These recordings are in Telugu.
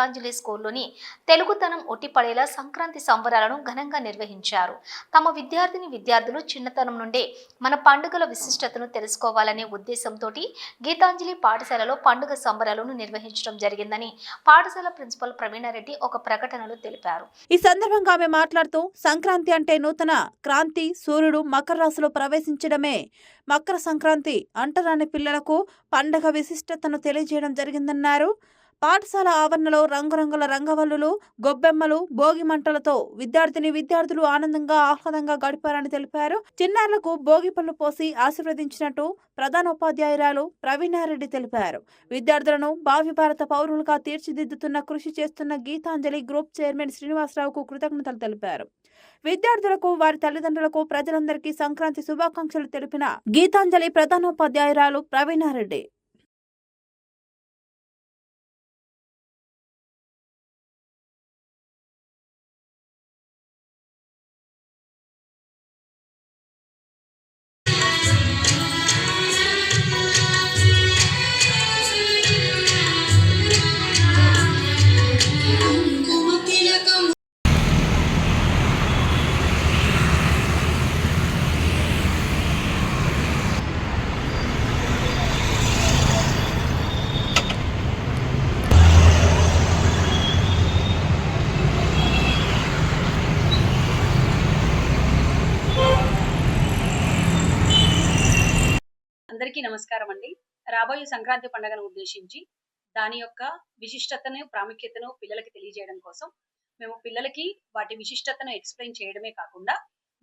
గీతాంజలి స్కూల్లోని తెలుగుతనం ఒట్టిపడేలా సంక్రాంతి సంబరాలను ఘనంగా నిర్వహించారు. తమ విద్యార్థిని విద్యార్థులు చిన్నతనం నుండే మన పండుగల విశిష్టతను తెలుసుకోవాలనే ఉద్దేశంతో గీతాంజలి పాఠశాలలో పండుగ సంబరాలను నిర్వహించడం జరిగిందని పాఠశాల ప్రిన్సిపల్ ప్రవీణారెడ్డి ఒక ప్రకటనలో తెలిపారు. ఈ సందర్భంగా ఆమె మాట్లాడుతూ సంక్రాంతి అంటే నూతన క్రాంతి సూర్యుడు మకర రాశిలో ప్రవేశించడమే. మకర సంక్రాంతి అంటరాని పిల్లలకు పండగ విశిష్టతను తెలియజేయడం జరిగిందన్నారు. పాఠశాల ఆవరణలో రంగురంగుల రంగవల్లులు గొబ్బెమ్మలు భోగి మంటలతో విద్యార్థిని విద్యార్థులు ఆనందంగా ఆహ్లాదంగా గడిపారని తెలిపారు. చిన్నారులకు భోగి పళ్ళు పోసి ఆశీర్వదించినట్టు ప్రధానోపాధ్యాయురాలు ప్రవీణారెడ్డి తెలిపారు. విద్యార్థులను భావి భారత పౌరులుగా తీర్చిదిద్దుతున్న కృషి చేస్తున్న గీతాంజలి గ్రూప్ చైర్మన్ శ్రీనివాసరావుకు కృతజ్ఞతలు తెలిపారు. విద్యార్థులకు వారి తల్లిదండ్రులకు ప్రజలందరికీ సంక్రాంతి శుభాకాంక్షలు తెలిపిన గీతాంజలి ప్రధానోపాధ్యాయురాలు ప్రవీణారెడ్డి. అందరికీ నమస్కారం అండి రాబోయే సంక్రాంతి పండుగను ఉద్దేశించి దాని యొక్క విశిష్టతను ప్రాముఖ్యతను పిల్లలకి తెలియజేయడం కోసం మేము పిల్లలకి వాటి విశిష్టతను ఎక్స్ప్లెయిన్ చేయడమే కాకుండా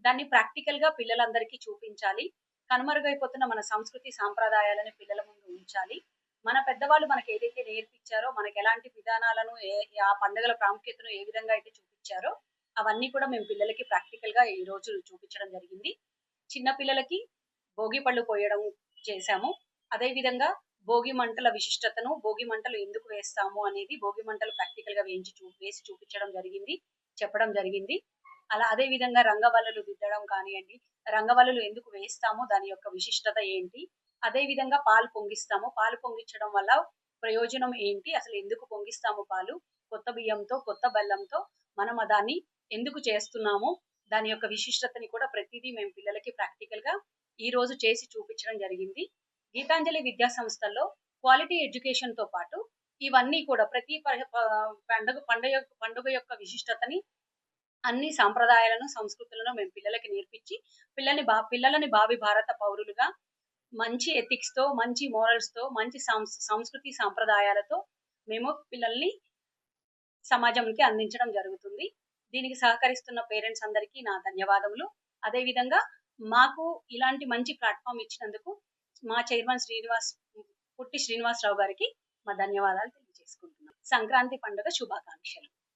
దాన్ని ప్రాక్టికల్గా పిల్లలందరికీ చూపించాలి. కనుమరుగైపోతున్న మన సంస్కృతి సాంప్రదాయాలను పిల్లల ముందు ఉంచాలి. మన పెద్దవాళ్ళు మనకి ఏదైతే నేర్పించారో మనకి ఎలాంటి విధానాలను ఏ- ఆ పండుగల ప్రాముఖ్యతను ఏ విధంగా అయితే చూపించారో అవన్నీ కూడా మేము పిల్లలకి ప్రాక్టికల్గా ఈ రోజు చూపించడం జరిగింది. చిన్న పిల్లలకి భోగి పళ్ళు పోయడం చేశాము. అదేవిధంగా భోగి మంటల విశిష్టతను భోగి మంటలు ఎందుకు వేస్తాము అనేది భోగి మంటలు ప్రాక్టికల్గా వేయించి చూ వేసి చూపించడం జరిగింది చెప్పడం జరిగింది. అలా అదే విధంగా రంగవల్లులు దిద్దడం కానివ్వండి రంగవల్లులు ఎందుకు వేస్తాము దాని యొక్క విశిష్టత ఏంటి? అదే విధంగా పాలు పొంగిస్తాము. పాలు పొంగించడం వల్ల ప్రయోజనం ఏంటి? అసలు ఎందుకు పొంగిస్తాము పాలు? కొత్త బియ్యంతో కొత్త బెల్లంతో మనం దాన్ని ఎందుకు చేస్తున్నాము? దాని యొక్క విశిష్టతని కూడా ప్రతిదీ మేము పిల్లలకి ప్రాక్టికల్గా ఈ రోజు చేసి చూపించడం జరిగింది. గీతాంజలి విద్యా సంస్థల్లో క్వాలిటీ ఎడ్యుకేషన్తో పాటు ఇవన్నీ కూడా ప్రతి పండుగ పండుగ పండుగ పండుగ యొక్క విశిష్టతని అన్ని సాంప్రదాయాలను సంస్కృతులను మేము పిల్లలకి నేర్పించి పిల్లని బా పిల్లలని భావి భారత పౌరులుగా మంచి ఎథిక్స్తో మంచి మోరల్స్తో మంచి సాంస్- సంస్కృతి సాంప్రదాయాలతో మేము పిల్లల్ని సమాజంకి అందించడం జరుగుతుంది. దీనికి సహకరిస్తున్న పేరెంట్స్ అందరికీ నా ధన్యవాదములు. అదేవిధంగా మాకు ఇలాంటి మంచి ప్లాట్ఫామ్ ఇచ్చినందుకు మా చైర్మన్ శ్రీనివాస్ పుట్టి శ్రీనివాసరావు గారికి మా ధన్యవాదాలు తెలియజేసుకుంటున్నాం. సంక్రాంతి పండుగ శుభాకాంక్షలు.